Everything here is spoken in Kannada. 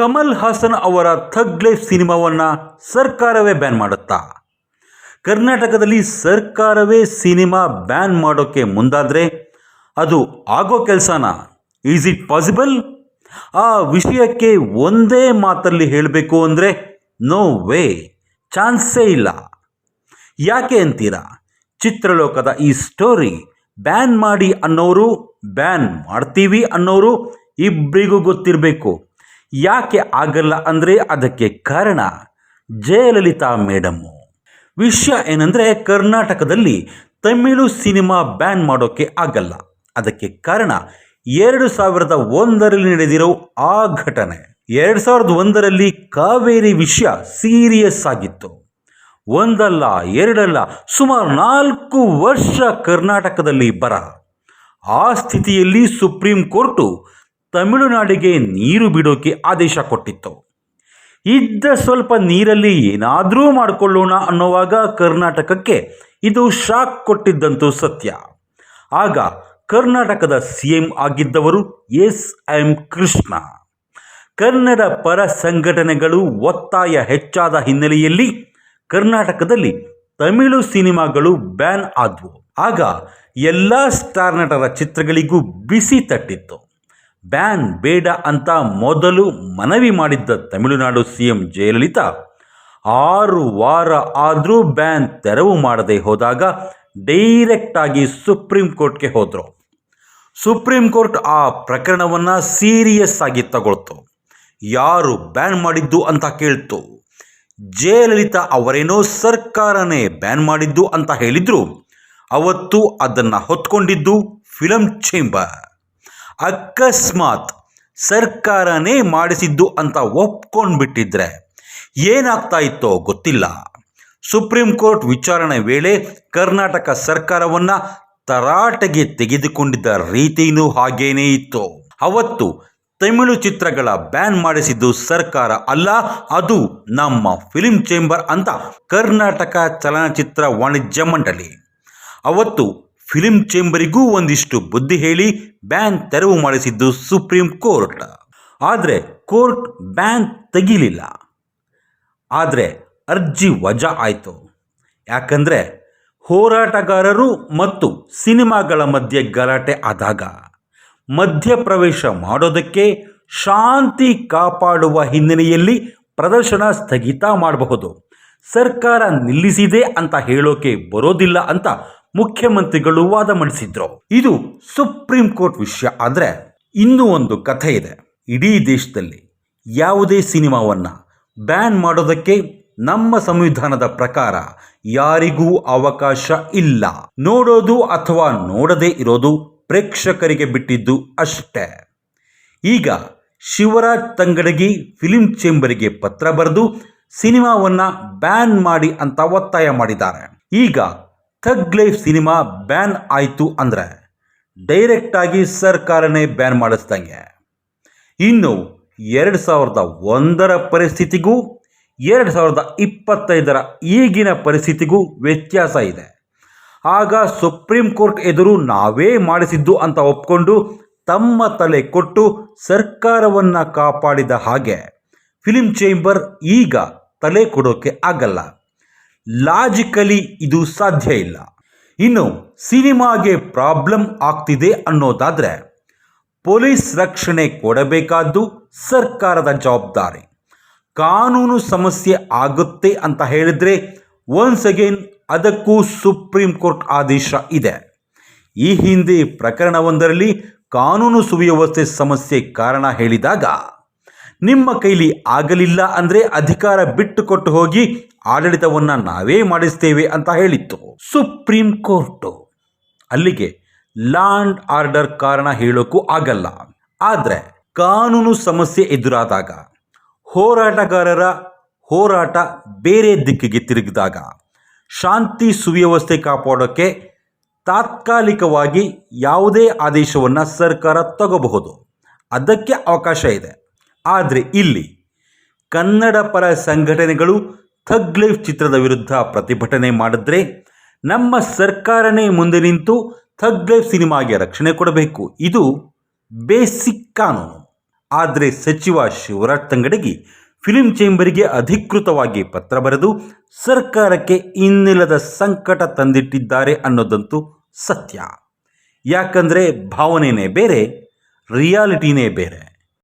ಕಮಲ್ ಹಾಸನ್ ಅವರ ಥಗ್ ಲೈಫ್ ಸಿನಿಮಾವನ್ನು ಸರ್ಕಾರವೇ ಬ್ಯಾನ್ ಮಾಡುತ್ತಾ? ಕರ್ನಾಟಕದಲ್ಲಿ ಸರ್ಕಾರವೇ ಸಿನಿಮಾ ಬ್ಯಾನ್ ಮಾಡೋಕ್ಕೆ ಮುಂದಾದರೆ ಅದು ಆಗೋ ಕೆಲಸನ? ಈಸ್ ಇಟ್ ಪಾಸಿಬಲ್ ಆ ವಿಷಯಕ್ಕೆ ಒಂದೇ ಮಾತಲ್ಲಿ ಹೇಳಬೇಕು ಅಂದರೆ ನೋ ವೇ ಚಾನ್ಸೇ ಇಲ್ಲ. ಯಾಕೆ ಅಂತೀರಾ? ಚಿತ್ರಲೋಕದ ಈ ಸ್ಟೋರಿ ಬ್ಯಾನ್ ಮಾಡಿ ಅನ್ನೋರು, ಬ್ಯಾನ್ ಮಾಡ್ತೀವಿ ಅನ್ನೋರು ಇಬ್ಬರಿಗೂ ಗೊತ್ತಿರಬೇಕು. ಯಾಕೆ ಆಗಲ್ಲ ಅಂದರೆ ಅದಕ್ಕೆ ಕಾರಣ ಜಯಲಲಿತಾ ಮೇಡಮ್ಮು ವಿಷಯ ಏನಂದರೆ ಕರ್ನಾಟಕದಲ್ಲಿ ತಮಿಳು ಸಿನಿಮಾ ಬ್ಯಾನ್ ಮಾಡೋಕ್ಕೆ ಆಗಲ್ಲ. ಅದಕ್ಕೆ ಕಾರಣ ಎರಡು ಸಾವಿರದ ಒಂದರಲ್ಲಿ ನಡೆದಿರೋ ಆ ಘಟನೆ. ಎರಡು ಸಾವಿರದ ಒಂದರಲ್ಲಿ ಕಾವೇರಿ ವಿಷಯ ಸೀರಿಯಸ್ ಆಗಿತ್ತು. ಒಂದಲ್ಲ, ಎರಡಲ್ಲ, ಸುಮಾರು ನಾಲ್ಕು ವರ್ಷ ಕರ್ನಾಟಕದಲ್ಲಿ ಬರ. ಆ ಸ್ಥಿತಿಯಲ್ಲಿ ಸುಪ್ರೀಂ ಕೋರ್ಟು ತಮಿಳುನಾಡಿಗೆ ನೀರು ಬಿಡೋಕೆ ಆದೇಶ ಕೊಟ್ಟಿತ್ತು. ಇದ್ದ ಸ್ವಲ್ಪ ನೀರಲ್ಲಿ ಏನಾದರೂ ಮಾಡಿಕೊಳ್ಳೋಣ ಅನ್ನೋವಾಗ ಕರ್ನಾಟಕಕ್ಕೆ ಇದು ಶಾಕ್ ಕೊಟ್ಟಿದ್ದಂತೂ ಸತ್ಯ. ಆಗ ಕರ್ನಾಟಕದ ಸಿ ಎಂ ಆಗಿದ್ದವರು ಎಸ್ ಎಂ ಕೃಷ್ಣ. ಕನ್ನಡ ಪರ ಸಂಘಟನೆಗಳು ಒತ್ತಾಯ ಹೆಚ್ಚಾದ ಹಿನ್ನೆಲೆಯಲ್ಲಿ ಕರ್ನಾಟಕದಲ್ಲಿ ತಮಿಳು ಸಿನಿಮಾಗಳು ಬ್ಯಾನ್ ಆದವು. ಆಗ ಎಲ್ಲ ಸ್ಟಾರ್ ನಟರ ಚಿತ್ರಗಳಿಗೂ ಬಿಸಿ ತಟ್ಟಿತ್ತು. ಬ್ಯಾನ್ ಬೇಡ ಅಂತ ಮೊದಲು ಮನವಿ ಮಾಡಿದ್ದ ತಮಿಳುನಾಡು ಸಿ ಎಂ ಜಯಲಲಿತಾ, ಆರು ವಾರ ಆದರೂ ಬ್ಯಾನ್ ತೆರವು ಮಾಡದೆ ಹೋದಾಗ ಡೈರೆಕ್ಟಾಗಿ ಸುಪ್ರೀಂ ಕೋರ್ಟ್ಗೆ ಹೋದರು. ಸುಪ್ರೀಂ ಕೋರ್ಟ್ ಆ ಪ್ರಕರಣವನ್ನು ಸೀರಿಯಸ್ ಆಗಿ ತಗೊಳ್ತು. ಯಾರು ಬ್ಯಾನ್ ಮಾಡಿದ್ದು ಅಂತ ಕೇಳ್ತು. ಜಯಲಲಿತಾ ಅವರೇನೋ ಸರ್ಕಾರನೇ ಬ್ಯಾನ್ ಮಾಡಿದ್ದು ಅಂತ ಹೇಳಿದ್ರು. ಅವತ್ತು ಅದನ್ನು ಹೊತ್ಕೊಂಡಿದ್ದು ಫಿಲಂ ಚೇಂಬರ್. ಅಕಸ್ಮಾತ್ ಸರ್ಕಾರನೇ ಮಾಡಿಸಿದ್ದು ಅಂತ ಒಪ್ಕೊಂಡ್ಬಿಟ್ಟಿದ್ರೆ ಏನಾಗ್ತಾ ಇತ್ತೋ ಗೊತ್ತಿಲ್ಲ. ಸುಪ್ರೀಂ ಕೋರ್ಟ್ ವಿಚಾರಣೆ ವೇಳೆ ಕರ್ನಾಟಕ ಸರ್ಕಾರವನ್ನು ತರಾಟೆಗೆ ತೆಗೆದುಕೊಂಡಿದ್ದ ರೀತಿಯೂ ಹಾಗೇನೇ ಇತ್ತು. ಅವತ್ತು ತಮಿಳು ಚಿತ್ರಗಳ ಬ್ಯಾನ್ ಮಾಡಿಸಿದ್ದು ಸರ್ಕಾರ ಅಲ್ಲ, ಅದು ನಮ್ಮ ಫಿಲ್ಮ್ ಚೇಂಬರ್ ಅಂತ ಕರ್ನಾಟಕ ಚಲನಚಿತ್ರ ವಾಣಿಜ್ಯ ಮಂಡಳಿ. ಅವತ್ತು ಫಿಲ್ಮ್ ಚೇಂಬರಿಗೂ ಒಂದಿಷ್ಟು ಬುದ್ಧಿ ಹೇಳಿ ಬ್ಯಾನ್ ತೆರವು ಮಾಡಿಸಿದ್ದು ಸುಪ್ರೀಂ ಕೋರ್ಟ್. ಆದರೆ ಕೋರ್ಟ್ ಬ್ಯಾನ್ ತೆಗೀಲಿಲ್ಲ. ಆದರೆ ಅರ್ಜಿ ವಜಾ ಆಯಿತು. ಯಾಕಂದರೆ ಹೋರಾಟಗಾರರು ಮತ್ತು ಸಿನಿಮಾಗಳ ಮಧ್ಯೆ ಗಲಾಟೆ ಆದಾಗ ಮಧ್ಯಪ್ರವೇಶ ಮಾಡೋದಕ್ಕೆ ಶಾಂತಿ ಕಾಪಾಡುವ ಹಿನ್ನೆಲೆಯಲ್ಲಿ ಪ್ರದರ್ಶನ ಸ್ಥಗಿತ ಮಾಡಬಹುದು. ಸರ್ಕಾರ ನಿಲ್ಲಿಸಿದೆ ಅಂತ ಹೇಳೋಕೆ ಬರೋದಿಲ್ಲ ಅಂತ ಮುಖ್ಯಮಂತ್ರಿಗಳು ವಾದ ಮಂಡಿಸಿದ್ರು. ಇದು ಸುಪ್ರೀಂ ಕೋರ್ಟ್ ವಿಷಯ ಆದರೆ ಇನ್ನೂ ಒಂದು ಕಥೆ ಇದೆ. ಇಡೀ ದೇಶದಲ್ಲಿ ಯಾವುದೇ ಸಿನಿಮಾವನ್ನು ಬ್ಯಾನ್ ಮಾಡೋದಕ್ಕೆ ನಮ್ಮ ಸಂವಿಧಾನದ ಪ್ರಕಾರ ಯಾರಿಗೂ ಅವಕಾಶ ಇಲ್ಲ. ನೋಡೋದು ಅಥವಾ ನೋಡದೇ ಇರೋದು ಪ್ರೇಕ್ಷಕರಿಗೆ ಬಿಟ್ಟಿದ್ದು ಅಷ್ಟೇ. ಈಗ ಶಿವರಾಜ್ ತಂಗಡಗಿ ಫಿಲಿಂ ಚೇಂಬರಿಗೆ ಪತ್ರ ಬರೆದು ಸಿನಿಮಾವನ್ನು ಬ್ಯಾನ್ ಮಾಡಿ ಅಂತ ಒತ್ತಾಯ ಮಾಡಿದ್ದಾರೆ. ಈಗ ಥಗ್ ಲೈಫ್ ಸಿನಿಮಾ ಬ್ಯಾನ್ ಆಯಿತು ಅಂದರೆ ಡೈರೆಕ್ಟಾಗಿ ಸರ್ಕಾರನೇ ಬ್ಯಾನ್ ಮಾಡಿಸ್ದಂಗೆ. ಇನ್ನು ಎರಡು ಸಾವಿರದ ಒಂದರ ಪರಿಸ್ಥಿತಿಗೂ, ಎರಡು ಸಾವಿರದ ಇಪ್ಪತ್ತೈದರ ಈಗಿನ ಪರಿಸ್ಥಿತಿಗೂ ವ್ಯತ್ಯಾಸ ಇದೆ. ಆಗ ಸುಪ್ರೀಂ ಕೋರ್ಟ್ ಎದುರು ನಾವೇ ಮಾಡಿಸಿದ್ದು ಅಂತ ಒಪ್ಕೊಂಡು ತಮ್ಮ ತಲೆ ಕೊಟ್ಟು ಸರ್ಕಾರವನ್ನು ಕಾಪಾಡಿದ ಹಾಗೆ, ಫಿಲಿಂ ಚೇಂಬರ್ ಈಗ ತಲೆ ಕೊಡೋಕ್ಕೆ ಆಗಲ್ಲ. ಲಾಜಿಕಲಿ ಇದು ಸಾಧ್ಯ ಇಲ್ಲ. ಇನ್ನು ಸಿನಿಮಾಗೆ ಪ್ರಾಬ್ಲಮ್ ಆಗ್ತಿದೆ ಅನ್ನೋದಾದರೆ ಪೊಲೀಸ್ ರಕ್ಷಣೆ ಕೊಡಬೇಕಾದ್ದು ಸರ್ಕಾರದ ಜವಾಬ್ದಾರಿ. ಕಾನೂನು ಸಮಸ್ಯೆ ಆಗುತ್ತೆ ಅಂತ ಹೇಳಿದರೆ ಒನ್ಸ್ ಅಗೇನ್ ಅದಕ್ಕೂ ಸುಪ್ರೀಂ ಕೋರ್ಟ್ ಆದೇಶ ಇದೆ. ಈ ಹಿಂದೆ ಪ್ರಕರಣವೊಂದರಲ್ಲಿ ಕಾನೂನು ಸುವ್ಯವಸ್ಥೆ ಸಮಸ್ಯೆ ಕಾರಣ ಹೇಳಿದಾಗ ನಿಮ್ಮ ಕೈಲಿ ಆಗಲಿಲ್ಲ ಅಂದರೆ ಅಧಿಕಾರ ಬಿಟ್ಟು ಕೊಟ್ಟು ಹೋಗಿ ಆಡಳಿತವನ್ನು ನಾವೇ ಮಾಡಿಸ್ತೇವೆ ಅಂತ ಹೇಳಿತ್ತು. Supreme Court. ಅಲ್ಲಿಗೆ ಲ್ಯಾಂಡ್ ಆರ್ಡರ್ ಕಾರಣ ಹೇಳೋಕ್ಕೂ ಆಗಲ್ಲ. ಆದರೆ ಕಾನೂನು ಸಮಸ್ಯೆ ಎದುರಾದಾಗ, ಹೋರಾಟಗಾರರ ಹೋರಾಟ ಬೇರೆ ದಿಕ್ಕಿಗೆ ತಿರುಗಿದಾಗ, ಶಾಂತಿ ಸುವ್ಯವಸ್ಥೆ ಕಾಪಾಡೋಕ್ಕೆ ತಾತ್ಕಾಲಿಕವಾಗಿ ಯಾವುದೇ ಆದೇಶವನ್ನು ಸರ್ಕಾರ ತಗೋಬಹುದು. ಅದಕ್ಕೆ ಅವಕಾಶ ಇದೆ. ಆದರೆ ಇಲ್ಲಿ ಕನ್ನಡ ಪರ ಸಂಘಟನೆಗಳು ಥಗ್ಲೈಫ್ ಚಿತ್ರದ ವಿರುದ್ಧ ಪ್ರತಿಭಟನೆ ಮಾಡಿದ್ರೆ ನಮ್ಮ ಸರ್ಕಾರನೇ ಮುಂದೆ ನಿಂತು ಥಗ್ಲೈಫ್ ಸಿನಿಮಾಗೆ ರಕ್ಷಣೆ ಕೊಡಬೇಕು. ಇದು ಬೇಸಿಕ್ ಕಾನೂನು. ಆದರೆ ಸಚಿವ ಶಿವರಾಜ್ ತಂಗಡಗಿ ಫಿಲ್ಮ್ ಚೇಂಬರಿಗೆ ಅಧಿಕೃತವಾಗಿ ಪತ್ರ ಬರೆದು ಸರ್ಕಾರಕ್ಕೆ ಇನ್ನಿಲ್ಲದ ಸಂಕಟ ತಂದಿಟ್ಟಿದ್ದಾರೆ ಅನ್ನೋದಂತೂ ಸತ್ಯ. ಯಾಕಂದರೆ ಭಾವನೆನೇ ಬೇರೆ, ರಿಯಾಲಿಟಿನೇ ಬೇರೆ.